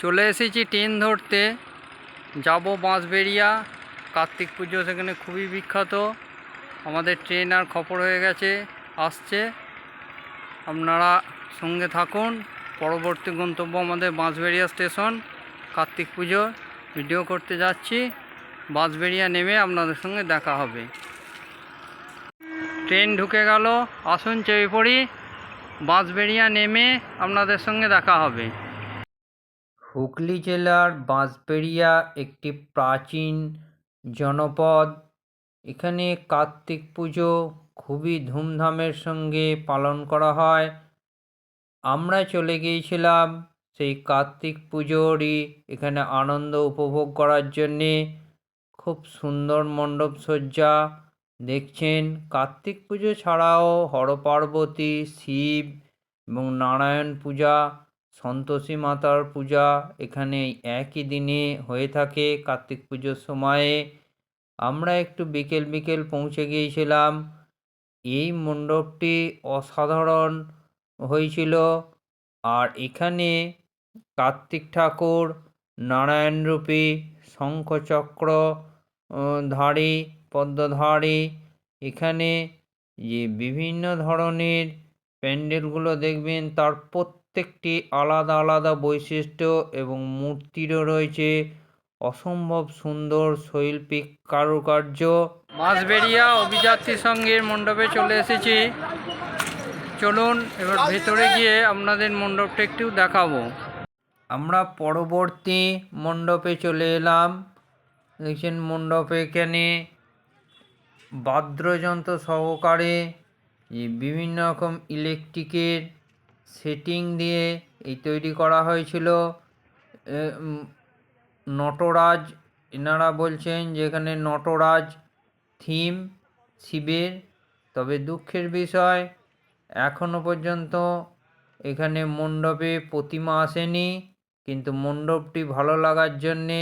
চলে এসেছি ট্রেন ধরতে। যাব বাঁশবেড়িয়া। কার্তিক পুজো সেখানে খুবই বিখ্যাত। আমাদের ট্রেন আর খবর হয়ে গেছে, আসছে। আপনারা সঙ্গে থাকুন। পরবর্তী গন্তব্য আমাদের বাঁশবেড়িয়া স্টেশন, কার্তিক পুজো। ভিডিও করতে যাচ্ছি। বাঁশবেড়িয়া নেমে আপনাদের সঙ্গে দেখা হবে। ট্রেন ঢুকে গেল। আসুন চেপে পড়ি। বাঁশবেড়িয়া নেমে আপনাদের সঙ্গে দেখা হবে। হুগলি জেলার বাঁশবেড়িয়া একটি প্রাচীন জনপদ। এখানে কার্তিক পুজো খুবই ধুমধামের সঙ্গে পালন করা হয়। আমরা চলে গিয়েছিলাম সেই কার্তিক পুজোরই এখানে আনন্দ উপভোগ করার জন্যে। খুব সুন্দর মণ্ডপ সজ্জা। দেখছেন, কার্তিক পুজো ছাড়াও হরপার্বতী, শিব এবং নারায়ণ পূজা সন্তোষী মাতার পূজা এখানে একই দিনে হয়ে থাকে। কার্তিক পুজোর সময়ে আমরা একটু বিকেল বিকেল পৌঁছে গিয়েছিলাম। এই মণ্ডপটি অসাধারণ হয়েছিল। আর এখানে কার্তিক ঠাকুর নারায়ণরূপী শঙ্খচক্র ধারী, পদ্মধারী, এখানে যে বিভিন্ন ধরনের প্যান্ডেলগুলো দেখবেন তার প্রত্যেকটি আলাদা আলাদা বৈশিষ্ট্য এবং মূর্তিরও রয়েছে অসম্ভব সুন্দর শৈল্পিক কারুকার্য। মাঝবেরিয়া অভিযাত্রী সঙ্গের মণ্ডপে চলে এসেছি। চলুন এবার ভেতরে গিয়ে আপনাদের মণ্ডপটা একটু দেখাবো। আমরা পরবর্তী মণ্ডপে চলে এলাম। দেখছেন মণ্ডপে এখানে বাদ্যযন্ত্র সহকারে বিভিন্ন রকম ইলেকট্রিকের সেটিং দিয়ে এই তৈরি করা হয়েছিল। নটরাজ, এনারা বলছেন যে এখানে নটরাজ থিম, শিবের, তবে দুঃখের বিষয়, এখনও পর্যন্ত এখানে মণ্ডপে প্রতিমা আসেনি, কিন্তু মণ্ডপটি ভালো লাগার জন্যে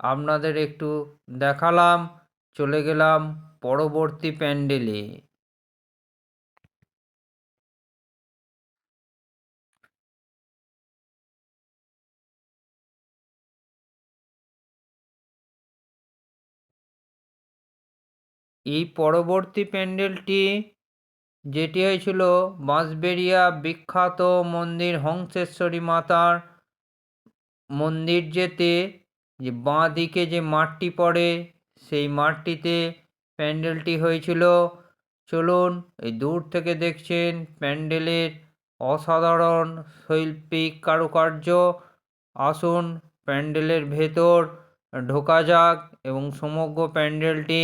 আপনাদের একটু দেখালাম, চলে গেলাম পরবর্তী প্যান্ডেলে। এই পরবর্তী প্যান্ডেলটি, যেটি হয়েছিল বাঁশবেড়িয়া বিখ্যাত মন্দির হংসেশ্বরী মাতার মন্দির যেতে, যে বাঁ দিকে যে মাঠটি পড়ে, সেই মাঠটিতে প্যান্ডেলটি হয়েছিল। চলুন এই দূর থেকে দেখছেন প্যান্ডেলের অসাধারণ শৈল্পিক কারুকার্য। আসুন প্যান্ডেলের ভেতর ঢোকা যাক এবং সমগ্র প্যান্ডেলটি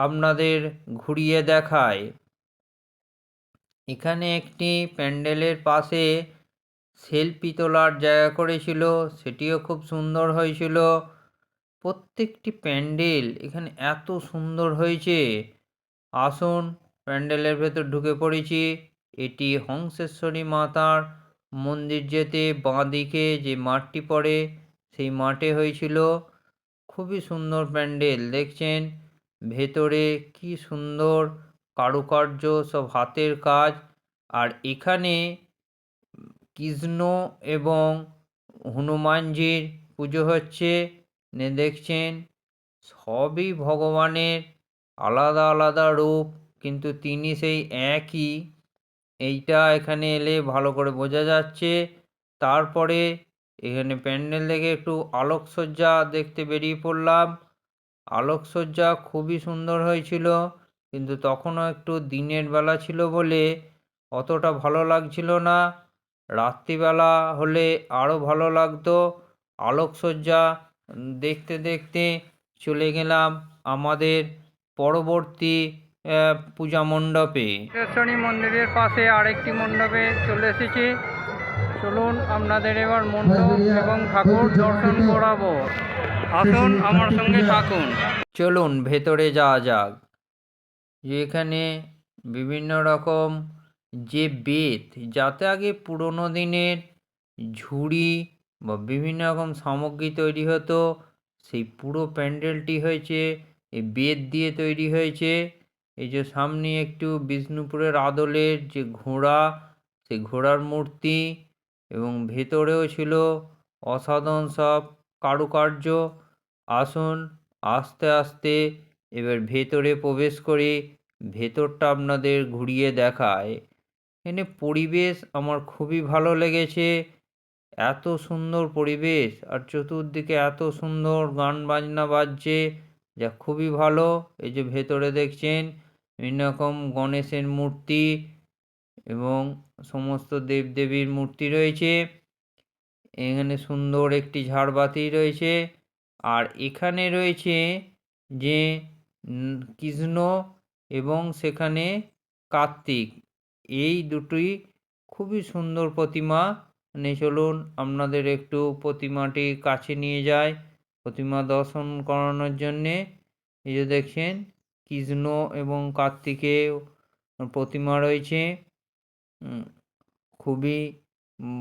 আপনাদের ঘুরিয়ে দেখায়। এখানে একটি প্যান্ডেলের পাশে সেলফি তোলার জায়গা করেছিল, সেটিও খুব সুন্দর হয়েছিল। প্রত্যেকটি প্যান্ডেল এখানে এত সুন্দর হয়েছে। আসুন, প্যান্ডেলের ভেতর ঢুকে পড়েছি। এটি হংসেশ্বরী মাতার মন্দির যেতে বাঁ দিকে যে মাঠটি পড়ে, সেই মাঠে হয়েছিল। খুবই সুন্দর প্যান্ডেল, দেখছেন? ভেতরে কি সুন্দর কারুকার্য সব হাতের কাজ। আর এখানে কৃষ্ণ এবং হনুমানজির পুজো হচ্ছে। নে দেখছেন, সবই ভগবানের আলাদা আলাদা রূপ, কিন্তু তিনি সেই একই। এইটা এখানে এলে ভালো করে বোঝা যাচ্ছে। তারপরে এখানে প্যান্ডেল দেখে একটু আলোকসজ্জা দেখতে বেরিয়ে পড়লাম। আলোকসজ্জা খুবই সুন্দর হয়েছিল, কিন্তু তখনও একটু দিনের বেলা ছিল বলে অতটা ভালো লাগছিল না। রাত্রিবেলা হলে আরও ভালো লাগতো। আলোকসজ্জা দেখতে দেখতে চলে গেলাম আমাদের পরবর্তী পূজা মণ্ডপে। শ্রেষ্ঠনী মন্দিরের পাশে আরেকটি মণ্ডপে চলে এসেছি। চলুন, আপনাদের এবার মণ্ডপ এবং ঠাকুর দর্শন করাবো। আসুন আমার সঙ্গে থাকুন। চলুন ভেতরে যাওয়া যাক। যে এখানে বিভিন্ন রকম যে বেত যাতে আগে পুরোনো দিনের ঝুড়ি বা বিভিন্ন রকম সামগ্রী তৈরি হতো সেই পুরো প্যান্ডেলটি হয়েছে এই বেত দিয়ে তৈরি হয়েছে। এই যে সামনে একটু বিষ্ণুপুরের আদলের যে ঘোড়া সেই ঘোড়ার মূর্তি এবং ভেতরেও ছিল অসাধারণ সব কারুকার্য, আসুন, আস্তে আস্তে এবার ভেতরে প্রবেশ করি ভেতরটা আপনাদের ঘুরিয়ে দেখায়। এখানে পরিবেশ আমার খুবই ভালো লেগেছে। এত সুন্দর পরিবেশ আর চতুর্দিকে এত সুন্দর গান বাজনা বাজছে, যা খুবই ভালো। এই যে ভেতরে দেখছেন বিভিন্ন রকম গণেশের মূর্তি এবং সমস্ত দেবদেবীর মূর্তি রয়েছে। এখানে সুন্দর একটি ঝাড়বাতি রয়েছে। আর এখানে রয়েছে যে কৃষ্ণ এবং সেখানে কার্তিক। এই দুটি খুবই সুন্দর প্রতিমা। মানে চলুন, আপনাদের একটু প্রতিমাটি কাছে নিয়ে যায় প্রতিমা দর্শন করানোর জন্যে। এই যে দেখছেন, কৃষ্ণ এবং কার্তিকেয় প্রতিমা রয়েছে। খুবই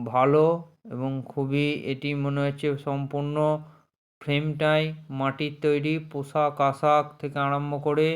ভালো এবং খুবই এটি মনে হচ্ছে সম্পূর্ণ ফ্রেমটাই মাটির তৈরি পোশাক আশাক থেকে আরম্ভ করে